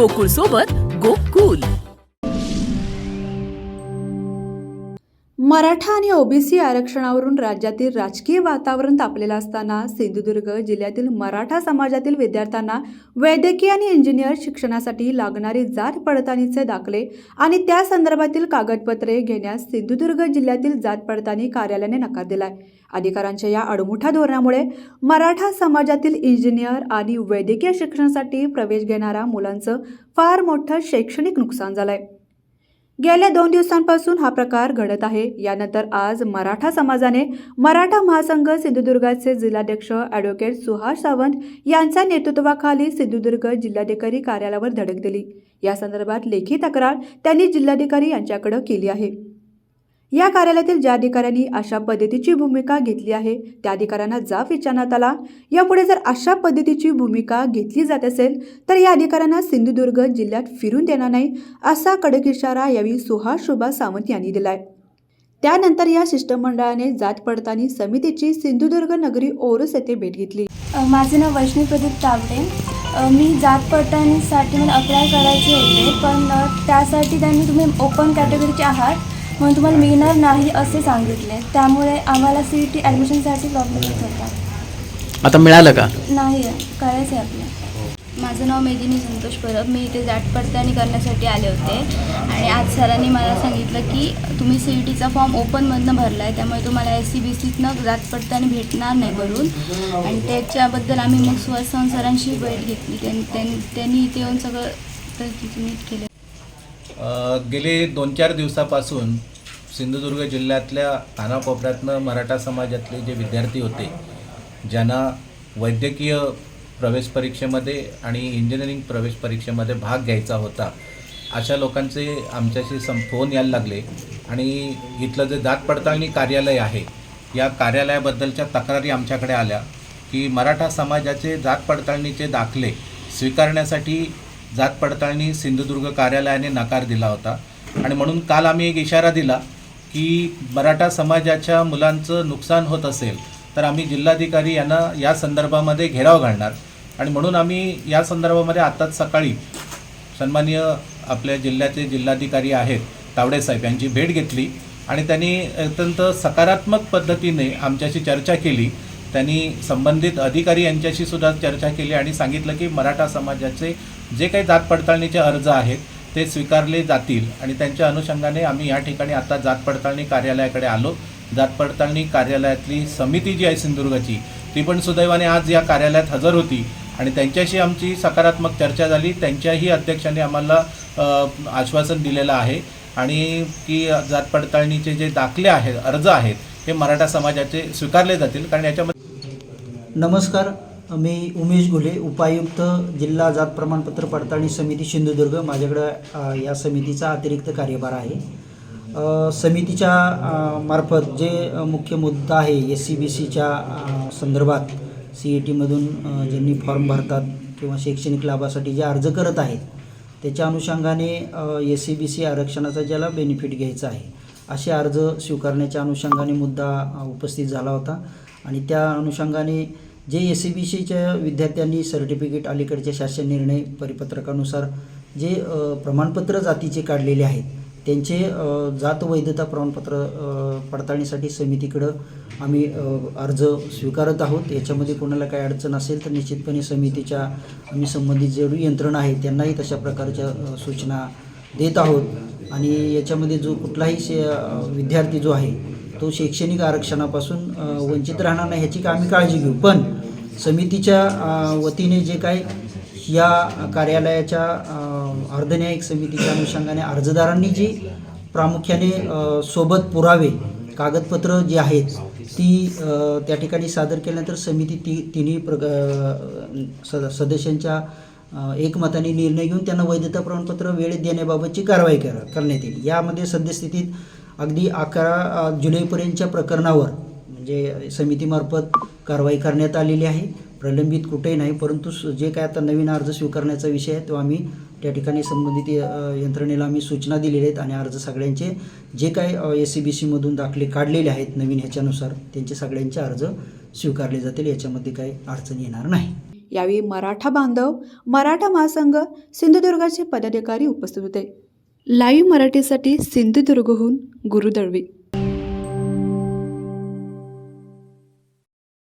गोकुळ सोबत गोकुल. मराठा आणि ओबीसी आरक्षणावरून राज्यातील राजकीय वातावरण तापलेलं असताना सिंधुदुर्ग जिल्ह्यातील मराठा समाजातील विद्यार्थ्यांना वैद्यकीय आणि इंजिनियर शिक्षणासाठी लागणारी जात पडताळणीचे दाखले आणि त्या संदर्भातील कागदपत्रे घेण्यास सिंधुदुर्ग जिल्ह्यातील जात पडताळणी कार्यालयाने नकार दिलाय. अधिकाऱ्यांच्या या अडमुठा धोरणामुळे मराठा समाजातील इंजिनियर आणि वैद्यकीय शिक्षणासाठी प्रवेश घेणाऱ्या मुलांचं फार मोठं शैक्षणिक नुकसान झालंय. गेल्या दोन दिवसांपासून हा प्रकार घडत आहे. यानंतर आज मराठा समाजाने मराठा महासंघ सिंधुदुर्गाचे जिल्हाध्यक्ष ॲडव्होकेट सुहास सावंत यांच्या नेतृत्वाखाली सिंधुदुर्ग जिल्हाधिकारी कार्यालयावर धडक दिली. या संदर्भात लेखी तक्रार त्यांनी जिल्हाधिकारी यांच्याकडे केली आहे. या कार्यालयातील ज्या अधिकाऱ्यांनी अशा पद्धतीची भूमिका घेतली आहे त्या अधिकाऱ्यांना जाब विचारण्यात आला. यापुढे जर अशा पद्धतीची भूमिका घेतली जात असेल तर या अधिकाऱ्यांना सिंधुदुर्ग जिल्ह्यात फिरून देणार नाही असा कडक इशारा यावेळी सुहास शोभा सावंत यांनी दिलाय. त्यानंतर या शिष्टमंडळाने जात पडताळणी समितीची सिंधुदुर्ग नगरी ओरस येथे भेट घेतली. माझे नाव वैष्णवी प्रदीप तावडे मी जात पडताळणीसाठी मला अप्लाय करायचे होते पण त्यासाठी त्यांनी तुम्ही ओपन कॅटेगरीचे आहात. म्हणून तुम्हाला मिळणार नाही असे सांगितले. त्यामुळे आम्हाला सी ई टी ॲडमिशनसाठी प्रॉब्लेम येत होता. आता मिळालं का? नाही आहे. करायचं आहे आपलं माझं नाव मेदिनी संतोष परब. मी इथे जात पडताळणी करण्यासाठी आले होते. आणि आज सरांनी मला सांगितलं की तुम्ही सी ई टीचा फॉर्म ओपनमधनं भरला आहे त्यामुळे तुम्हाला एस सी बी सीतनं जात पडताळणी भेटणार नाही भरून. आणि त्याच्याबद्दल आम्ही मग सुहास सरांशी भेट घेतली. त्यांनी त्यांनी त्यांनी इथे येऊन सगळं नीट केलं. गेले दोन चार दिवसापासून सिंधुदुर्ग जिल्ह्यातल्या कानाकोपऱ्यातनं मराठा समाजातले जे विद्यार्थी होते ज्यांना वैद्यकीय प्रवेश परीक्षेमध्ये आणि इंजिनिअरिंग प्रवेश परीक्षेमध्ये भाग घ्यायचा होता अशा लोकांचे आमच्याशी सं फोन यायला लागले. आणि इथलं जे जात पडताळणी कार्यालय आहे या कार्यालयाबद्दलच्या तक्रारी आमच्याकडे आल्या की मराठा समाजाचे जात पडताळणीचे दाखले स्वीकारण्यासाठी जात पडताळणी सिंधुदुर्ग कार्यालयाने नकार दिला होता. आणि म्हणून काल आम्ही एक इशारा दिला की मराठा समाजाच्या मुलांचं नुकसान होत असेल तर आम्ही जिल्हाधिकारी यांना या संदर्भामध्ये घेराव घालणार. आणि म्हणून आम्ही या संदर्भामध्ये आताच सकाळी सन्माननीय आपल्या जिल्ह्याचे जिल्हाधिकारी आहेत तावडेसाहेब यांची भेट घेतली. आणि त्यांनी अत्यंत सकारात्मक पद्धतीने आमच्याशी चर्चा केली. त्यांनी संबंधित अधिकारी यांच्याशी सुद्धा चर्चा केली आणि सांगितलं की मराठा समाजाचे जे काही जात पडताळणीचे अर्ज आहेत ते स्वीकारले जातील आणि त्यांच्या अनुषंगाने आम्ही या ठिकाणी आता जात पडताळणी कार्यालयाकडे आलो. जात पडताळणी कार्यालयातली समिती जी आहे सिंधुदुर्गाची ती पण सुदैवाने आज या कार्यालयात हजर होती आणि त्यांच्याशी आमची सकारात्मक चर्चा झाली. त्यांच्याही अध्यक्षांनी आम्हाला आश्वासन दिलेलं आहे आणि की जात पडताळणीचे जे दाखले आहेत अर्ज आहेत हे मराठा समाजाचे स्वीकारले जातील. कारण याच्यामध्ये नमस्कार. मी उमेश घुले उपायुक्त जिल्हा जात प्रमाणपत्र पडताळणी समिती सिंधुदुर्ग. माझ्याकडं या समितीचा अतिरिक्त कार्यभार आहे. समितीच्या मार्फत जे मुख्य मुद्दा आहे एस सी बी सीच्या संदर्भात सी ई टीमधून ज्यांनी फॉर्म भरतात किंवा शैक्षणिक लाभासाठी जे अर्ज करत आहेत त्याच्या अनुषंगाने एस सी बी सी आरक्षणाचा ज्याला बेनिफिट घ्यायचा आहे असे अर्ज स्वीकारण्याच्या अनुषंगाने मुद्दा उपस्थित झाला होता. आणि त्या अनुषंगाने जे एस सी बी सीच्या विद्यार्थ्यांनी सर्टिफिकेट अलीकडच्या शासन निर्णय परिपत्रकानुसार जे प्रमाणपत्र जातीचे काढलेले आहेत त्यांचे जात वैधता प्रमाणपत्र पडताळणीसाठी समितीकडं आम्ही अर्ज स्वीकारत आहोत. याच्यामध्ये कोणाला काही अडचण असेल तर निश्चितपणे समितीच्या आम्ही संबंधित जेवढी यंत्रणा आहे त्यांनाही तशा प्रकारच्या सूचना देत आहोत. आणि याच्यामध्ये जो कुठलाही शे विद्यार्थी जो आहे तो शैक्षणिक आरक्षणापासून वंचित राहणार नाही ह्याची का आम्ही काळजी घेऊ? पण समितीच्या वतीने जे काय या कार्यालयाच्या अर्धन्यायिक समितीच्या अनुषंगाने अर्जदारांनी जी प्रामुख्याने सोबत पुरावे कागदपत्र जी आहेत ती त्या ठिकाणी सादर केल्यानंतर समिती ती तिन्ही प्रग सद सदस्यांच्या एकमताने निर्णय घेऊन त्यांना वैधता प्रमाणपत्र वेळेत देण्याबाबतची कारवाई करा करण्यात येईल. यामध्ये सद्यस्थितीत अगदी अकरा जुलैपर्यंतच्या प्रकरणावर म्हणजे समितीमार्फत कारवाई करण्यात आलेली आहे. प्रलंबित कुठेही नाही परंतु जे काय आता नवीन अर्ज स्वीकारण्याचा विषय आहे तो आम्ही त्या ठिकाणी संबंधित यंत्रणेला आम्ही सूचना दिलेल्या आहेत आणि अर्ज सगळ्यांचे जे काय एस सी बी सीमधून दाखले काढलेले आहेत नवीन ह्याच्यानुसार त्यांचे सगळ्यांचे अर्ज स्वीकारले जातील याच्यामध्ये काही अडचण येणार नाही. यावेळी मराठा बांधव मराठा महासंघ सिंधुदुर्गाचे पदाधिकारी उपस्थित होते. लाईव्ह मराठीसाठी सिंधुदुर्गहून गुरुदळवी.